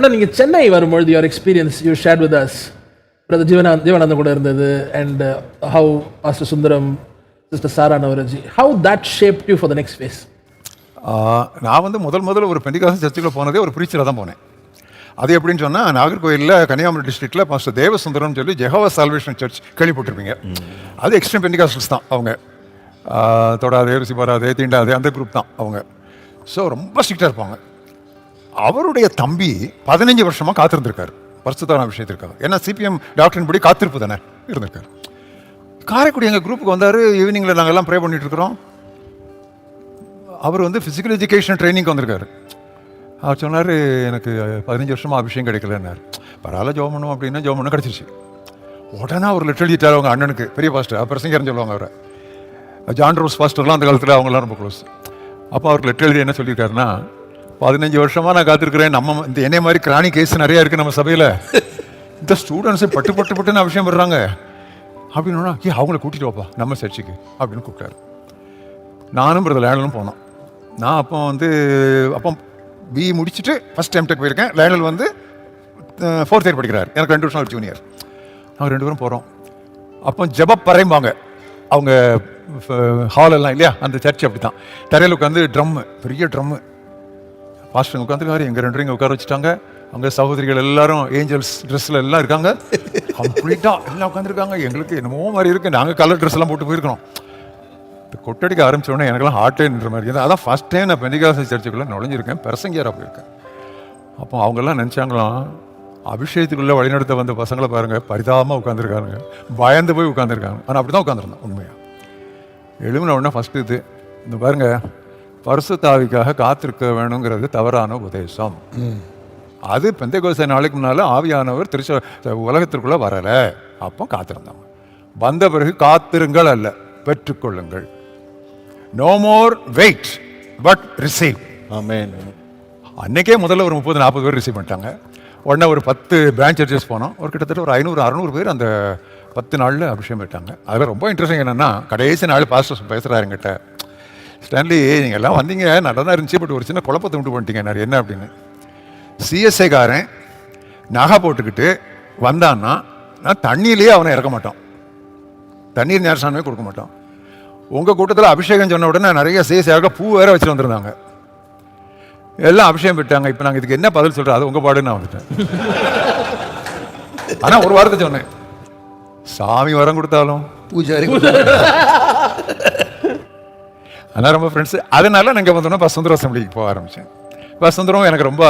ஆனால் நீங்கள் சென்னை வரும்பொழுது your experience you share with us brother Jeevana Jeevanandam கூட இருந்தது and how master Sundaram sister Sara Navaraji how that shape you for the next phase நான் வந்து முதல் முதல்ல ஒரு பெண்டிகாசன் சர்ச்சுக்குள்ளே போனதே ஒரு ப்ரீச்சராக தான் போனேன். அது எப்படின்னு சொன்னால் நாகர்கோயிலில் கன்னியாகுமரி டிஸ்ட்ரிக்ட்டில் மாஸ்டர் தேவசுந்தரம்னு சொல்லி ஜெகவா சால்வேஷன் சர்ச் கேள்விப்பட்டிருப்பீங்க. அது எக்ஸ்ட்ரீம் பெண்டிகாசல்ஸ் தான் அவங்க. தொடாதே ருசி பாராதே தீண்டாதே அந்த குரூப் தான் அவங்க. ஸோ ரொம்ப ஸ்ட்ரிக்டாக இருப்பாங்க. அவருடைய தம்பி பதினஞ்சு வருஷமாக காத்திருந்திருக்காரு. பரிசுத்தான விஷயத்திற்காக ஏன்னா சிபிஎம் டாக்டரின் படி காத்திருப்பு தானே இருந்திருக்காரு. காரைக்குடி எங்கள் குரூப்புக்கு வந்தார் ஈவினிங்கில் நாங்கள் எல்லாம் ப்ரே பண்ணிட்டு இருக்கிறோம் அவர் வந்து ஃபிசிக்கல் எஜுகேஷன் ட்ரைனிங்க்கு வந்திருக்காரு. அவர் சொன்னார் எனக்கு பதினஞ்சு வருஷமாக அபிஷேகம் கிடைக்கலன்னார். பரவாயில்ல ஜோம் பண்ணுவோம் அப்படின்னா ஜோம் பண்ண கிடச்சிருச்சு. உடனே அவர் லெட்டர் எழுதிட்டார் அவங்க அண்ணனுக்கு பெரிய பாஸ்டர் பிரசங்கர்னு சொல்லுவாங்க அவரை. ஜான் ரோஸ் பாஸ்டர்லாம் அந்த காலத்தில் அவங்களாம் ரொம்ப க்ளோஸ் அப்போ அவர் லெட்டர் எழுதி என்ன சொல்லியிருக்காருன்னா பதினஞ்சு வருஷமா நான் காத்திருக்கிறேன். நம்ம இந்த என்னைய மாதிரி கிராணி கேஸ் நிறையா இருக்குது நம்ம சபையில். இந்த ஸ்டூடெண்ட்ஸை பட்டு பட்டு பட்டுன்னு விஷயம் வர்றாங்க அப்படின்னா ஏ அவங்கள கூட்டிகிட்டு வாப்பா. நம்ம சர்ச்சுக்கு. அப்படின்னு கூப்பிட்டாரு. நானும் பிரதர் லேனலும் போனோம். நான் அப்போ வந்து அப்போ பி முடிச்சுட்டு ஃபஸ்ட் டைம் டெக் போயிருக்கேன். லேனல் வந்து ஃபோர்த் இயர் படிக்கிறார். எனக்கு ரெண்டு வருஷம் ஜூனியர் நாங்கள் ரெண்டு பேரும் போகிறோம் அப்போ ஜபப்பறைம்பாங்க. அவங்க ஹால் எல்லாம் இல்லையா? அந்த சர்ச் அப்படி தான் தரையில் உட்காந்து ட்ரம்மு பெரிய ட்ரம்மு பாஸ்டர் உட்காந்துருக்காரு எங்கள் ரெண்டு இங்கே உட்கார வச்சுட்டாங்க. அவங்க சகோதரிகள் எல்லாரும் ஏஞ்சல்ஸ் ட்ரெஸ்ஸில் எல்லாம் இருக்காங்க. கம்ப்ளீட்டாக எல்லாம் உட்காந்துருக்காங்க எங்களுக்கு என்னமோ மாதிரி இருக்குது நாங்கள் கலர் ட்ரெஸ் எல்லாம் போட்டு போயிருக்கிறோம். இந்த கொட்டடிக்க ஆரம்பிச்சோடனே எனக்கெல்லாம் ஹார்ட்டே நின்ற மாதிரி இருந்தது. அதான் ஃபஸ்ட் டைம் நான் பெண்டிகாச சர்ச்சுக்குள்ளே நுழைஞ்சிருக்கேன். பெரசங்கியாராக போயிருக்கேன். அப்போ அவங்கெல்லாம் நினச்சாங்களாம் அபிஷேகத்துக்குள்ளே வழிநடத்த வந்த பசங்களை பாருங்கள் பரிதாபமாக உட்காந்துருக்காங்க பயந்து போய் உட்காந்துருக்காங்க ஆனால் அப்படி தான் உட்காந்துருந்தேன் உண்மையாக எழுமின உடனே ஃபஸ்ட்டு இது. இந்த பாருங்க பரிசுத்தாவிக்காக காத்திருக்க வேணுங்கிறது தவறான உபதேசம். அது பெந்தைகோசை நாளைக்கு முன்னால ஆவியானவர் திருச்ச உலகத்திற்குள்ள வரல. அப்போ காத்திருந்தாங்க வந்த பிறகு காத்திருங்கள் அல்ல பெற்றுக்கொள்ளுங்கள். No more wait but receive amen. அன்னைக்கே முதல்ல ஒரு முப்பது நாற்பது பேர் ரிசீவ் பண்ணிட்டாங்க. உடனே ஒரு பத்து பிரான்ச் சர்ச்சஸ் போனோம். ஒரு கிட்டத்தட்ட ஒரு ஐநூறு அறநூறு பேர் அந்த பத்து நாளில் அபிஷேகம் பண்ணிட்டாங்க. அதில் ரொம்ப இன்ட்ரெஸ்டிங் என்னன்னா கடைசி நாள் பாஸ்டர் பேசுகிறாரு என்கிட்ட. ஸ்டான்லி நீங்கள் எல்லாம் வந்தீங்க. நல்லா தான் இருந்துச்சு பட் ஒரு சின்ன குழப்பத்தை உண்டு பண்ணிட்டீங்க. நான் என்ன அப்படின்னு. சிஎஸ்ஐக்காரன் நகை போட்டுக்கிட்டு வந்தான்னா நான் தண்ணியிலேயே அவனை இறக்க மாட்டான். தண்ணீர் நேரசானமே கொடுக்க மாட்டான். உங்கள் கூட்டத்தில் அபிஷேகம் சொன்ன உடனே நிறைய சிஎஸ்ஐயாக பூ வேற வச்சுட்டு வந்திருந்தாங்க. எல்லாம் அபிஷேகம் விட்டாங்க இப்போ நாங்கள் இதுக்கு என்ன பதில் சொல்கிறோம் அது உங்கள் பாடுன்னு நான் வந்துட்டேன். ஆனால் ஒரு வாரத்தை சொன்னேன். சாமி வரம் கொடுத்தாலும். பூஜாரி ஆனால் ரொம்ப ஃப்ரெண்ட்ஸ் அதனால நாங்கள் வந்தோன்னா பசுந்தரம் அசம்பிளிக்கு போக ஆரம்பித்தேன் வசந்தரம் எனக்கு ரொம்ப